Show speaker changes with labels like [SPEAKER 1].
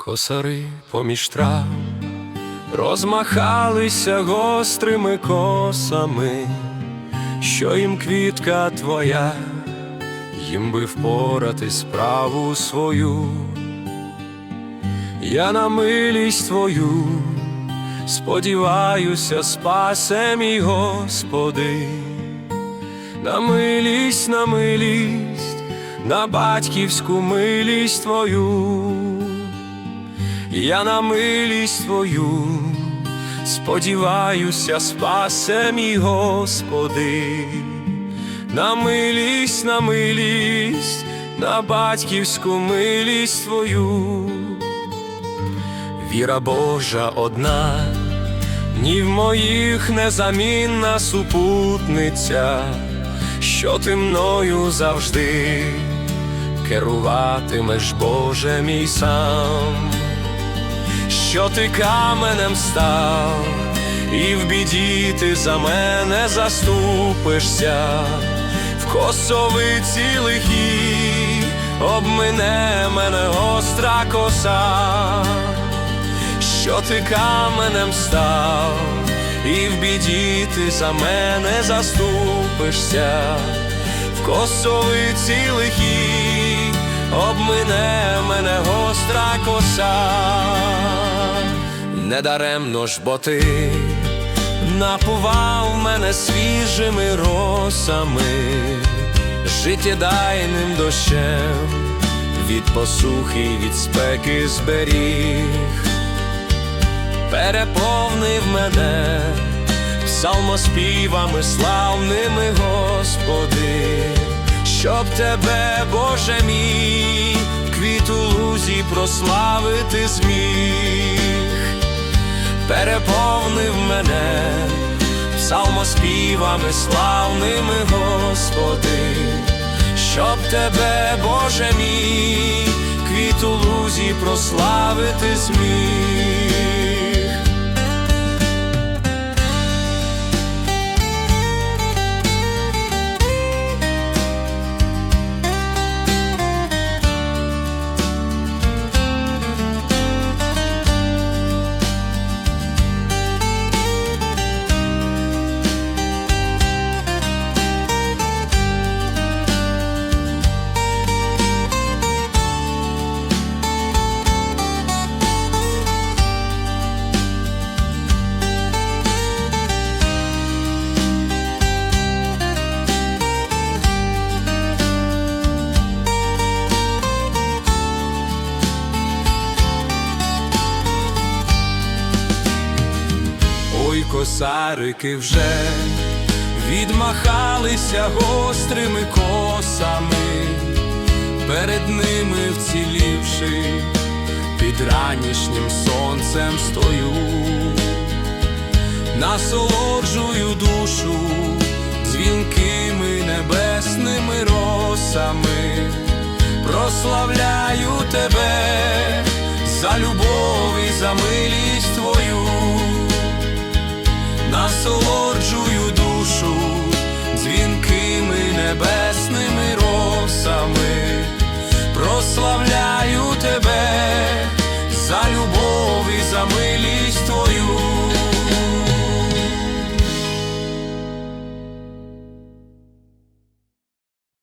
[SPEAKER 1] Косари поміж трав розмахалися гострими косами, що їм квітка твоя, їм би впорати справу свою. Я на милість твою сподіваюся, спасе мій Господи, на милість, на милість, на батьківську милість твою. Я на милість твою сподіваюся, спасе мій Господи, на милість, на милість, на батьківську милість твою. Віра Божа одна, ні в моїх незамінна супутниця, що ти мною завжди керуватимеш, Боже мій сам що ти каменем став, і в біді ти за мене заступишся, в косовиці лихій обмине мене гостра коса, що ти каменем став, і в біді ти за мене заступишся, в косовиці лихій обмине мене гостра коса недаремно ж, бо ти напував мене свіжими росами, життєдайним дощем, від посухи, від спеки зберіг, переповнив мене псалмоспівами славними, Господи, щоб тебе, Боже мій, квіту лузі прославити зміг переповнив мене псалмоспівами славними, Господи, щоб тебе, Боже мій, квіту лузі прославити зміг. Косарики вже відмахалися гострими косами, перед ними вцілівши, під ранішнім сонцем стою, насолоджую душу дзвінкими небесними росами, прославляю тебе за любов і за милість твою